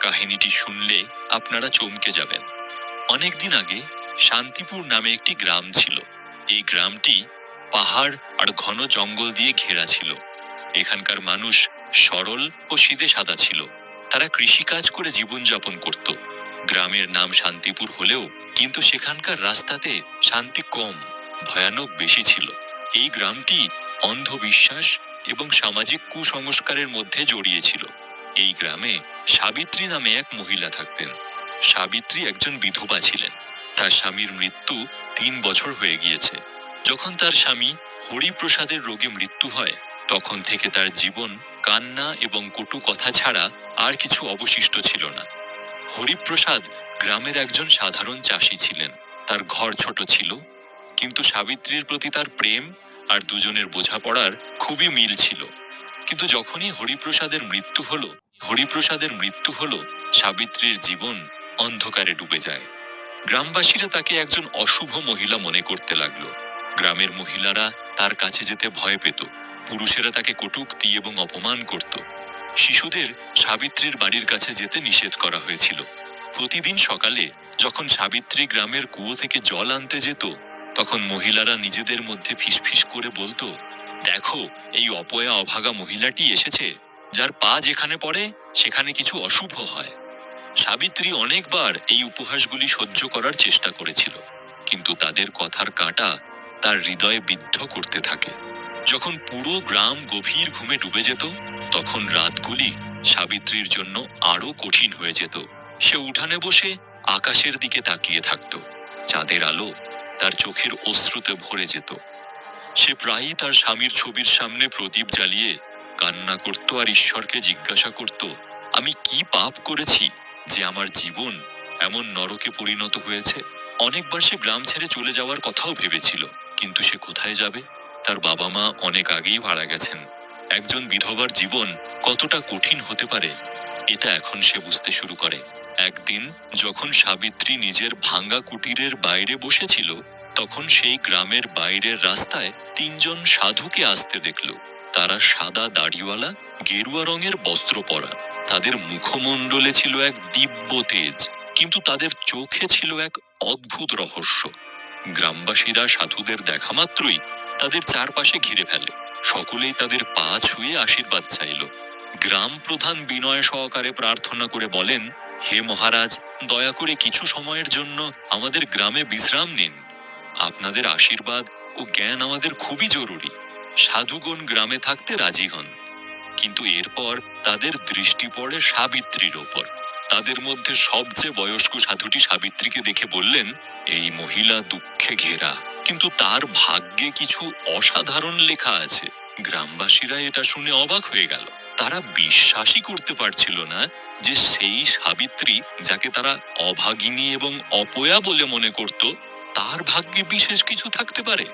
কাহিনীটি শুনলে আপনারা চমকে যাবেন। অনেকদিন আগে শান্তিপুর নামে একটি গ্রাম ছিল। এই গ্রামটি পাহাড় আর ঘন জঙ্গল দিয়ে ঘেরা ছিল। এখানকার মানুষ সরল ও সিধে সাদা ছিল। তারা কৃষিকাজ করে জীবনযাপন করত। গ্রামের নাম শান্তিপুর হলেও কিন্তু সেখানকার রাস্তাতে শান্তি কম, ভয়ানক বেশি ছিল। এই গ্রামটি অন্ধবিশ্বাস এবং সামাজিক কুসংস্কারের মধ্যে জড়িয়েছিল এই গ্রামে সাবিত্রী নামে এক মহিলা থাকতেন। সাবিত্রী একজন বিধবা ছিলেন। তার স্বামীর মৃত্যু তিন বছর হয়ে গিয়েছে। যখন তার স্বামী হরিপ্রসাদের রোগে মৃত্যু হয়, তখন থেকে তার জীবন কান্না এবং কটু কথা ছাড়া আর কিছু অবশিষ্ট ছিল না। হরিপ্রসাদ গ্রামের একজন সাধারণ চাষি ছিলেন। তার ঘর ছোট ছিল, কিন্তু সাবিত্রীর প্রতি তার প্রেম আর দুজনের বোঝাপড়ার খুবই মিল ছিল। কিন্তু যখনই হরিপ্রসাদের মৃত্যু হলো হরিপ্রসাদের মৃত্যু হলো সাবিত্রীর জীবন অন্ধকারে ডুবে যায়। গ্রামবাসীরা তাকে একজন অশুভ মহিলা মনে করতে লাগল। গ্রামের মহিলারা তার কাছে যেতে ভয় পেত। পুরুষেরা তাকে কটূক্তি এবং অপমান করত। শিশুদের সাবিত্রীর বাড়ির কাছে যেতে নিষেধ করা হয়েছিল। প্রতিদিন সকালে যখন সাবিত্রী গ্রামের কুয়ো থেকে জল আনতে যেত, তখন মহিলারা নিজেদের মধ্যে ফিসফিস করে বলতো, দেখো, এই অপয়া অভাগা মহিলাটি এসেছে। যার পা যেখানে পড়ে, সেখানে কিছু অশুভ হয়। সাবিত্রী অনেকবার এই উপহাসগুলি সহ্য করার চেষ্টা করেছিল, কিন্তু তাদের কথার কাঁটা তার হৃদয়ে বিদ্ধ করতে থাকে। যখন পুরো গ্রাম গভীর ঘুমে ডুবে যেত, তখন রাতগুলি সাবিত্রীর জন্য আরও কঠিন হয়ে যেত। সে উঠানে বসে আকাশের দিকে তাকিয়ে থাকত, চাঁদের আলো তার চোখের অশ্রুতে ভরে যেত। সে প্রায়ই তার স্বামীর ছবির সামনে প্রদীপ জ্বালিয়ে কান্না করত আর ঈশ্বরকে জিজ্ঞাসা করত, আমি কি পাপ করেছি যে আমার জীবন এমন নরকে পরিণত হয়েছে? অনেকবার সে গ্রাম ছেড়ে চলে যাওয়ার কথাও ভেবেছিল, কিন্তু সে কোথায় যাবে? তার বাবা মা অনেক আগেই মারা গেছেন। একজন বিধবার জীবন কতটা কঠিন হতে পারে, এটা এখন সে বুঝতে শুরু করে। একদিন যখন সাবিত্রী নিজের ভাঙ্গা কুটিরের বাইরে বসেছিল, তখন সেই গ্রামের বাইরের রাস্তায় তিনজন সাধুকে আসতে দেখল। তারা সাদা দাড়িওয়ালা, গেরুয়া রঙের বস্ত্র পরা। তাদের মুখমণ্ডলে ছিল এক দিব্য তেজ, কিন্তু তাদের চোখে ছিল এক অদ্ভুত রহস্য। গ্রামবাসীরা সাধুদের দেখা মাত্রই তাদের চারপাশে ঘিরে ফেলে। সকলেই তাদের পা ছুঁয়ে আশীর্বাদ চাইল। গ্রাম প্রধান বিনয় সহকারে প্রার্থনা করে বলেন, হে মহারাজ, দয়া করে কিছু সময়ের জন্য আমাদের গ্রামে বিশ্রাম নিন। আপনাদের আশীর্বাদ ও জ্ঞান আমাদের খুবই জরুরি। সাধুগণ গ্রামে থাকতে রাজি হন। কিন্তু এরপর তাদের দৃষ্টি পড়ে সাবিত্রীর ওপর। তাদের মধ্যে সবচেয়ে বয়স্ক সাধুটি সাবিত্রীকে দেখে বললেন, এই মহিলা দুঃখে ঘেরা। কিন্তু তার ভাগ্যে কিছু অসাধারণ লেখা আছে। গ্রামবাসীরা এটা শুনে অবাক হয়ে গেল। তারা বিশ্বাসই করতে পারছিল না যে সেই সাবিত্রী যাকে তারা অভাগিনী এবং অপয়া বলে মনে করত, তার ভাগ্যে বিশেষ কিছু থাকতে পারে।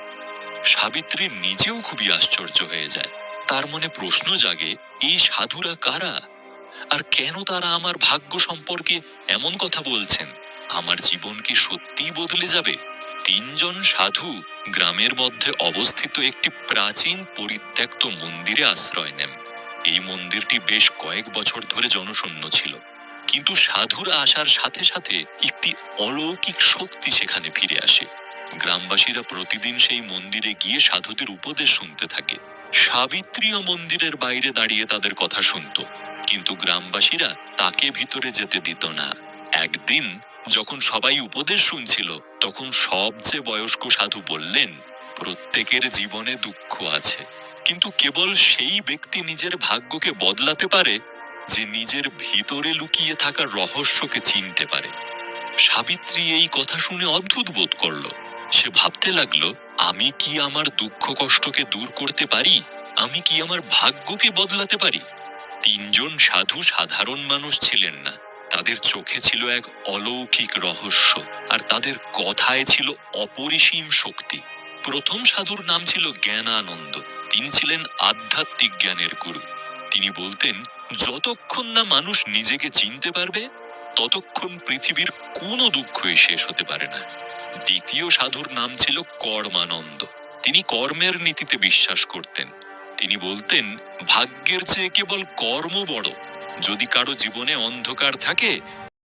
সাবিত্রী নিজেও খুবই আশ্চর্য হয়ে যায়। তার মনে প্রশ্ন জাগে এই সাধুরা কারা? আর কেন তারা আমার ভাগ্য সম্পর্কে এমন কথা বলছেন? আমার জীবন কি সত্যিই বদলে যাবে? তিনজন সাধু গ্রামের মধ্যে অবস্থিত একটি প্রাচীন পরিত্যক্ত মন্দিরে আশ্রয় নেন। এই মন্দিরটি বেশ কয়েক বছর ধরে জনশূন্য ছিল। কিন্তু সাধুরা আসার সাথে সাথে একটি অলৌকিক শক্তি সেখানে ফিরে আসে। গ্রামবাসীরা প্রতিদিন সেই মন্দিরে গিয়ে সাধুদের উপদেশ শুনতে থাকে। সাবিত্রীও মন্দিরের বাইরে দাঁড়িয়ে তাদের কথা শুনত, কিন্তু গ্রামবাসীরা তাকে ভিতরে যেতে দিত না। একদিন যখন সবাই উপদেশ শুনছিল, তখন সবচেয়ে বয়স্ক সাধু বললেন, প্রত্যেকের জীবনে দুঃখ আছে, কিন্তু কেবল সেই ব্যক্তি নিজের ভাগ্যকে বদলাতে পারে, যে নিজের ভিতরে লুকিয়ে থাকা রহস্যকে চিনতে পারে। সাবিত্রী এই কথা শুনে অদ্ভুত বোধ করল। সে ভাবতে লাগল, আমি কি আমার দুঃখ কষ্টকে দূর করতে পারি? আমি কি আমার ভাগ্যকে বদলাতে পারি? তিনজন সাধু সাধারণ মানুষ ছিলেন না। তাদের চোখে ছিল এক অলৌকিক রহস্য, আর তাদের কথায় ছিল অপরিসীম শক্তি। প্রথম সাধুর নাম ছিল জ্ঞানানন্দ। তিনি ছিলেন আধ্যাত্মিক জ্ঞানের গুরু। তিনি বলতেন, যতক্ষণ না মানুষ নিজেকে চিনতে পারবে, ততক্ষণ পৃথিবীর কোনো দুঃখই শেষ হতে পারে না। দ্বিতীয় সাধুর নাম ছিল কর্মানন্দ। তিনি কর্মের নীতিতে বিশ্বাস করতেন। তিনি বলতেন, ভাগ্যের চেয়ে কেবল কর্ম বড়। যদি কারও জীবনে অন্ধকার থাকে